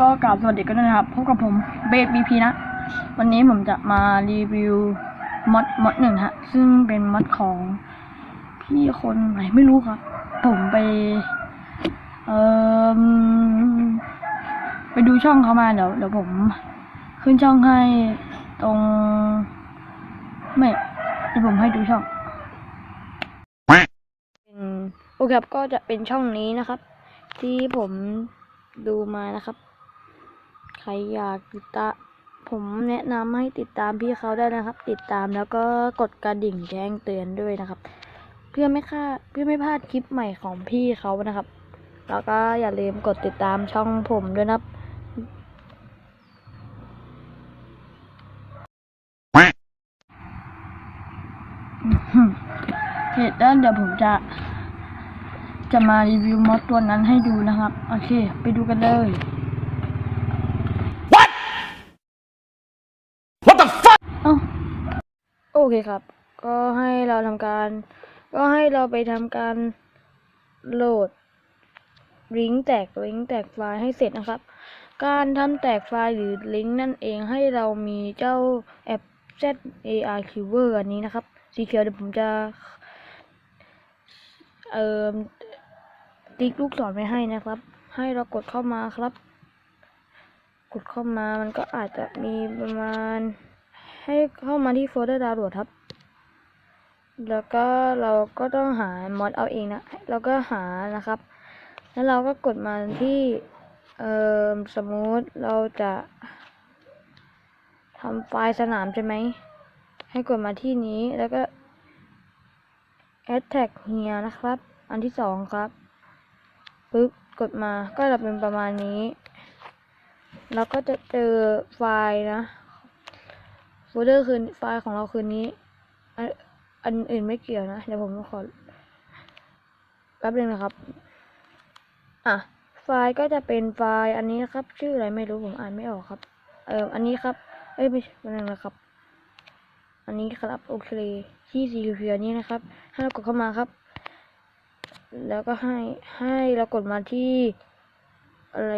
ก็กราบสวัสดีกันด้วยนะครับ พบกับผมเบสบีพีนะ วันนี้ผมจะมารีวิวมอดมอดหนึ่งฮะ ซึ่งเป็นมอดของพี่คนไหนไม่รู้ครับ ผมไป เอ่อไปดูช่องเขามาเดี๋ยวเดี๋ยวผม ขึ้นช่องให้ตรง ไม่เดี๋ยวผมให้ดูช่องโอเคครับก็จะเป็นช่องนี้นะครับ ที่ผมดูมานะครับ ครอยากติดตามผมแนะนำให้ติดตามพี่เขาได้นะครับ ติดตามแล้วก็กดกระดิ่งแจ้งเตือนด้วยนะครับ เพื่อไม่ค่าเพื่อไม่พลาดคลิปใหม่ของพี่เขานะครับ แล้วก็อย่าลืมกดติดตามช่องผมด้วยนะครับเหตุด้นเดี๋ยวผมจะ จะมารีวิวมอดตัวนั้นให้ดูนะครับ โอเค ไปดูกันเลย What the fuck? เอ้าโอเคครับ ก็ให้เราทำการ ก็ให้เราไปทำการโหลดลิงก์แตกลิงก์แตกไฟล์ให้เสร็จนะครับ การทำแตกไฟล์หรือลิงก์นั่นเองให้เรามีเจ้าแอป ZAR Keyword อันนี้นะครับ สีเขียวเดี๋ยวผมจะเอ่อติ๊กลูกศรไว้ให้นะครับ ให้เรากดเข้ามาครับ กดเข้ามามันก็อาจจะมีประมาณ ให้เข้ามาที่โฟลเดอร์ดาวโหลดครับ แล้วก็เราก็ต้องหามอดเอาเองนะ เราก็หานะครับ แล้วเราก็กดมาที่ เอ่อ สมมติเราจะทำไฟล์สนามใช่ไหม ให้กดมาที่นี้ แล้วก็ add tag here นะครับ อันที่สองครับ ปึ๊บ กดมา ก็จะเป็นประมาณนี้ แล้วก็จะเจอไฟล์นะ โฟลเดอร์คืนไฟล์ของเราคืนนี้อันอันอื่นไม่เกี่ยวนะ เดี๋ยวผมขอแป๊บนึงนะครับ อะ ไฟล์ก็จะเป็นไฟล์อันนี้นะครับ ชื่ออะไรไม่รู้ผมอ่านไม่ออกครับ เอออันนี้ครับ เอ้ยไม่ใช่แป๊บนึงนะครับ อันนี้ครับโอเคที่สีเขียวนี้นะครับ ให้เรากดเข้ามาครับ แล้วก็ให้ให้เรากดมาที่อะไร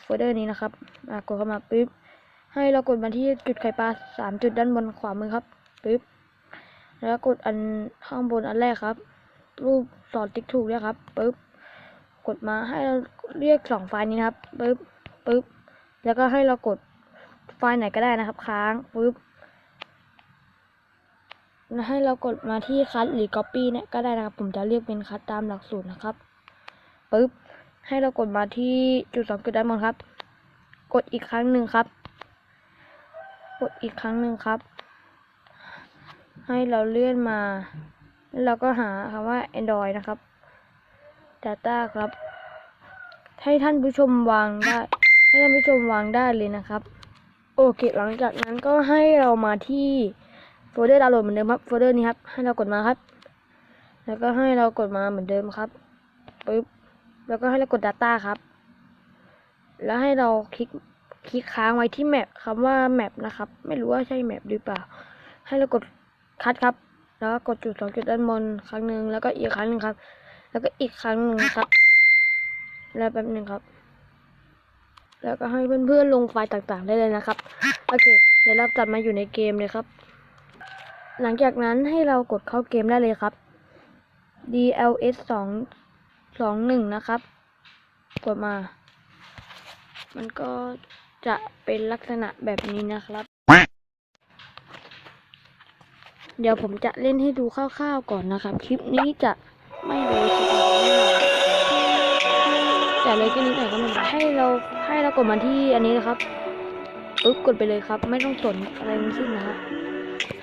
โฟลเดอร์นี้นะครับ กดเข้ามาปุ๊บ ให้เรากดมาที่จุดไข่ปลาสามจุดด้านบนขวามือครับปึ๊บแล้วกดอันข้างบนอันแรกครับ รูปสอนติ๊กถูกเนี่ยครับปึ๊บกดมาให้เราเรียกสองไฟล์นี้นะครับปึ๊บปึ๊บแล้วก็ให้เรากดไฟล์ไหนก็ได้นะครับ ค้างปึ๊บแล้วให้เรากดมาที่คัดหรือ copy เนี่ยก็ได้นะครับ ผมจะเรียกเป็นคัดตามหลักสูตรนะครับปึ๊บให้เรากดมาที่จุดสองจุดด้านบนครับ กดอีกครั้งหนึ่งครับ กดอีกครั้งหนึ่งครับ ให้เราเลื่อนมา แล้วเราก็หาคำว่า Android นะครับ Data ครับ ให้ท่านผู้ชมวางได้ ให้ท่านผู้ชมวางได้เลยนะครับ โอเคหลังจากนั้นก็ให้เรามาที่โฟลเดอร์ดาวน์โหลดเหมือนเดิมครับโฟลเดอร์นี้ครับ ให้เรากดมาครับ แล้วก็ให้เรากดมาเหมือนเดิมครับปึ๊บแล้วก็ให้เรากด Data ครับ แล้วให้เราคลิก คลิกค้างไว้ที่แมปคำว่าแมปนะครับ ไม่รู้ว่าใช่แมปหรือเปล่า ให้เรากดคัดครับ แล้วก็กดจุดสองจุดด้านบนครั้งหนึ่งแล้วก็อีกครั้งหนึ่งครับ แล้วก็อีกครั้งหนึ่งครับ แล้วแป๊บหนึ่งครับ แล้วก็ให้เพื่อนๆลงไฟล์ต่างๆได้เลยนะครับ โอเค เดี๋ยวเราจัดมาอยู่ในเกมเลยครับ หลังจากนั้นให้เรากดเข้าเกมได้เลยครับ DLS สองสองหนึ่งนะครับ กดมา มันก็ จะเป็นลักษณะแบบนี้นะครับ เดี๋ยวผมจะเล่นให้ดูคร่าวๆก่อนนะครับ คลิปนี้จะไม่เลยทีเดียวแน่นอนแต่เลยก็นิดหน่อยก็ไมันให้เราให้เรากดมาที่อันนี้นะครับปึ๊บกดไปเลยครับ ไม่ต้องสนอะไรทั้งสิ้นนะครับ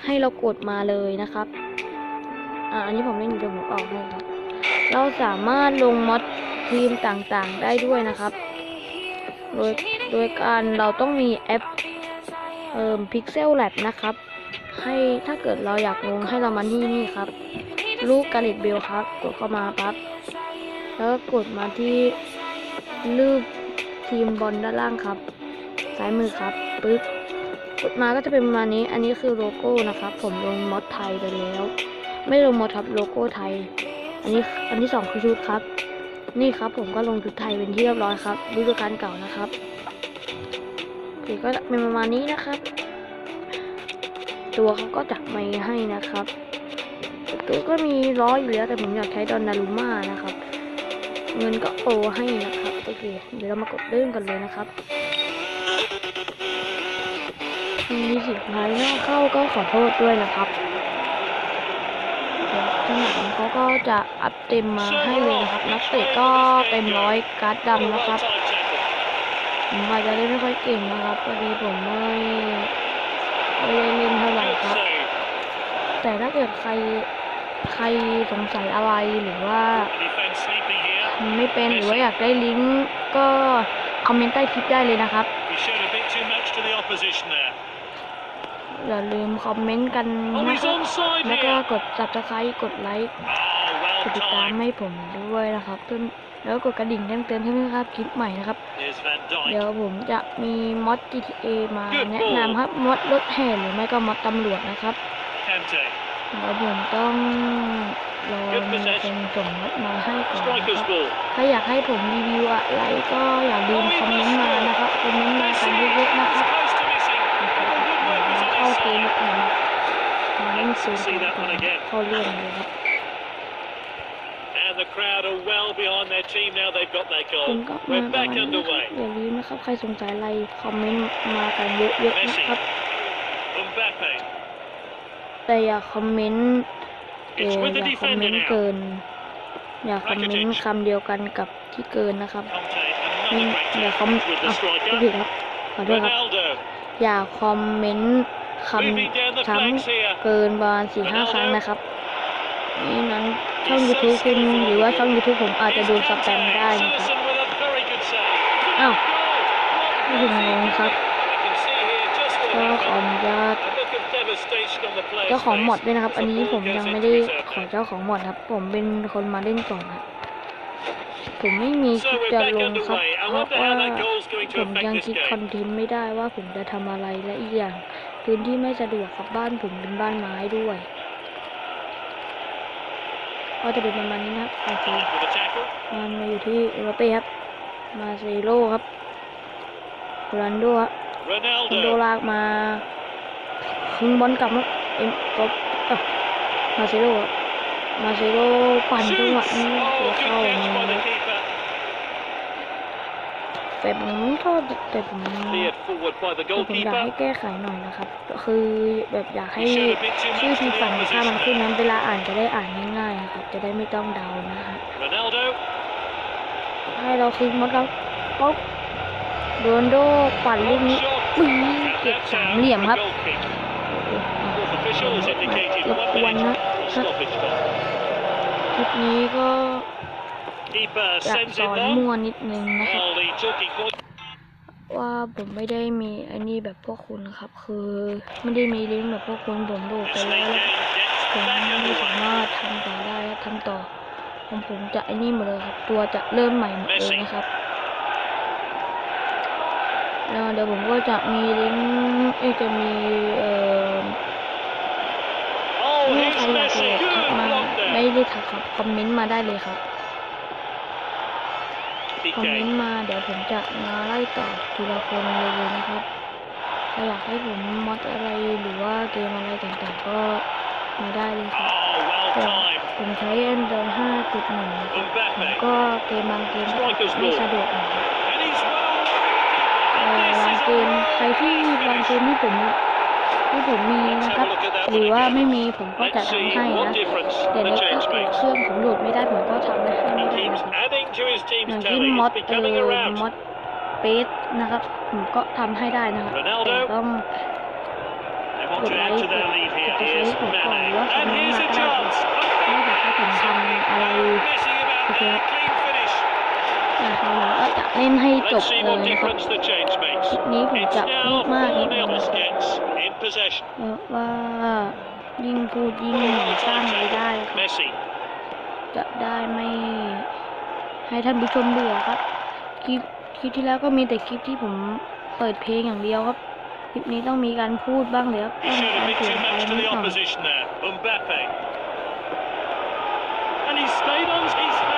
ให้เรากดมาเลยนะครับ อ่าอันนี้ผมเล่นอยู่เดี๋ยวผมออกให้ครับ เราสามารถลงมอดทีมต่างๆได้ด้วยนะครับโดย โดยการเราต้องมีแอปเอ่อ Pixel Lab นะครับ ให้ถ้าเกิดเราอยากลงให้เรามาที่นี่ครับรูปกาลิตเบลครับ กดเข้ามาปั๊บแล้วก็กดมาที่รูปทีมบอลด้านล่างครับ ซ้ายมือครับปึ๊บกดมาก็จะเป็นประมาณนี้ อันนี้คือโลโก้นะครับ ผมลงมอดไทยไปแล้ว ไม่ลงมอดครับโลโก้ไทย อันนี้อันที่สองคือชุดครับ นี่ครับผมก็ลงชุดไทยเป็นที่เรียบร้อยครับฤดูกาลเก่านะครับ คก็จะเป็นประมาณนี้นะครับ ตัวเขาก็จัดมาให้นะครับ ตัวก็มีร้อยอยู่แล้วแต่ผมอยากใช้ดอนนารุม่านะครับ เงินก็โอให้นะครับโอเคเดี๋ยวเรามากดเริ่มกันเลยนะครับมีสิบพายนอกเข้าก็ขอโทษด้วยนะครับเดี๋ยวจังหวะนี้เขาก็จะอัพเต็มมาให้เลยนะครับ นักเตะก็เต็มร้อยการ์ดดำนะครับ ผมอาจจะเล่นไม่ค่อยเก่งนะครับพอดีผมไม่ไม่ได้เล่นเท่าไหร่ครับ แต่ถ้าเกิดใครใครสงสัยอะไรหรือว่าไม่เป็นหรือว่าอยากได้ลิงก์ก็คอมเมนต์ใต้คลิปได้เลยนะครับ อย่าลืมคอมเมนต์กันนะครับแล้วก็กด subscribe กดไลค์กดติดตามให้ผมด้วยนะครับเพื่อ แล้วก็กดกระดิ่งแจ้งเตือนให้ไม่พลาดคลิปใหม่นะครับ Here's Van เดี๋ยว Dijk. ผมจะมีมอด GTA มา Good แนะนำครับมอดรถแห่หรือไม่ก็มอดตำรวจนะครับ Kante. เดี๋ยวผมต้องรอมีคนส่งมอดมาให้ก่อนนะค Striker's รับ ball. ถ้าอยากให้ผมรีวิวอะไรก็อย่าลืมคอมเมนต์มานะครับคอมเมนต์มากันเยอะๆนะครับ Close to missing. The woodwork was เข้า on เก his ม side. กันมาเล่นซูน See that ก่อน one again. เข้าเรื่องเลยครับ And the crowd are well behind their team now. They've got their คุณ goal. ก็มา We're ประมา back ณนี้นะครับ underway. อย่าลืมนะครับ ใครสงสัยอะไรคอมเมนต์มากันเยอะๆนะครับ Mbappe. แต่อย่าคอมเมนต์เอ It's อ with อ the ย่าคอมเม defender นต์ now. เกิน อย่าคอมเมนต์คำเดียวกันกับที่เกินนะครับ Conte. ไม่ Another great อย่าคอม tackle with อะ the พูด striker. ผิดครับขอโทษครับ Ronaldo. อย่าคอมเมนต์ค Moving down the ำซ้ flanks here. ำเกินประมาณสี่ห้าครั้งนะครับ นี่นั้น ช่อง YouTube คุณหรือว่าช่อง YouTube ผมอาจจะโดนสแปมได้นะครับ Citizen with a very good save. อ้าว Goal. ไม่ถึงงงครับ We can see here just ก็ what ขออ happened. นุญาต A look of devastation on the player's เจ้าของหมด face ด้วยนะครับ as อัน the นี้ ball ผม goes ยัง into ไม่ได้ reserve ขอ now. เจ้าของหมดครับ ผมเป็นคนมาเล่นก่อนครับผมไม่มีค So ลิป we're จะ back ลงครับ underway. I เพราะ wonder ว่า how that goal's going ผ to ม affect ยัง this คิดคอน game. เทนต์ไม่ได้ว่าผมจะทำอะไรและอีกอย่างพื้นที่ไม่สะดวกครับบ้านผมเป็นบ้านไม้ด้วย ก็จะเป็นประมาณนี้นะครับโอเค With a tackle. มันมาอยู่ที่เอโรเป้ครับ มาเซโร่ครับโรนัลโดครับโรนัลโด Ronaldo. ลากมาคึงบอลกลับมาเอ็มกบอะมาเซโร่อะมาเซโร่ปั่นจังหวะ Shoots. นี้ Oh, เดี๋ยว good เข้า catch มื by อ the keeper. แต่ผมโทษแต่ผม Cleared forward by the แต่ผมอยากให้ goalkeeper. แก้ไขหน่อยนะครับ คือแบบอยากให้ He showed a bit too ชื่อ much ที to the ฝั่งข้ามมัน opposition ขึ้น there. นั้นเวลาอ่านจะได้อ่านง่ายๆอะครับ จะได้ไม่ต้องเดานะฮะ Ronaldo. ให้เราคืนมดเราปุ๊บโรนลโดปั่นลูก Long นี้ shot. ปุ้ย And เก็บ that's สาม out เหลี่ยม for ค a รับ goal kick. อะ Fourth official has indicated รบ one กวนนะ minute stoppage time. คลิปนี้ก็ Keeper จะ sends ส it อน long. มั่วนิดนึงนะครับ Well, the talking point. ว่าผมไม่ได้มีไอ้นี่แบบพวกคุณครับ คือไม่ได้มีลิงก์แบบพวกคุณผมดูไป This แล้ว league แล้ว game ผม gets back ไม่สา underway. มารถทำต่อได้และทำต่อของผมจะไอ้นี่หมดเลยครับ ตัวจะเริ่มใหม่หมดเลยนะครับแล้วเดี๋ยวผมก็จะมีลิงก์เอ้ยจะมีเอ่อ Oh, เมื่อ here's ใครอยากจะ Messi. ทัก Good มา block ไม่ there. ได้ทักครับคอมเมนต์มาได้เลยครับ คอมเมนต์มาเดี๋ยวผมจะมาไล่ตอบทีละคนเลยนะครับถ้าอยากให้ผมมอดอะไรหรือว่าเกมอะไรต่างๆก็มาได้เลยครับผมใช้ Android 5.1นะครับผมก็เกมบางเกมไม่สะดวกหน่อยบ And he's well เอ่อ This บางเกมใครที่บางเกมที่ผม ที่ผมมี Let's นะค have รั a บ look at that หรือ one ว่า again. ไม่มีผมก็จะ Let's ทำ see ให้ what นะ difference แต่ the ถ้า change เกิด makes. เครื่องผมโหลดไม่ได้ผมก็ทำให้ไม่ He ได้ keeps นะครับ adding to his อ team's ย่างเช่น tally. มอด It's เอ becoming อ around. มอดเปสนะครับ ผมก็ทำให้ได้นะครับ Ronaldo. แต่ต้อง They want กด to ไล add ค์ to กด their lead ก here. ดไล Here's ค์ผมก่อนหรือว่า Mane. คอม And เมนต์ here's มา a ก็ได้ครับ chance. ไม่อยากให้ผมทำอะไร Messing about Okay. there. Clean finish. นะครับผมก็จะเล่นให้จบ Let's see เลย what นะครับ difference the change ค makes. ลิปนี้ผม It's จะพู now ดมากนิด4นึง0นะครั บ Skets in possession. เพราะว่ายิ่งพูดยิ่งเหมือนสร้างรายได้ครับ Messi. จะได้ไม่ ให้ท่านผู้ชมเบื่อครับคลิปคลิปที่แล้วก็มีแต่คลิปที่ผมเปิดเพลงอย่างเดียวครับคลิปนี้ต้องมีการพูดบ้างเลยครับ He ต้องมี showed การ a bit เปลี่ย too นไป much to นิด the หน่อย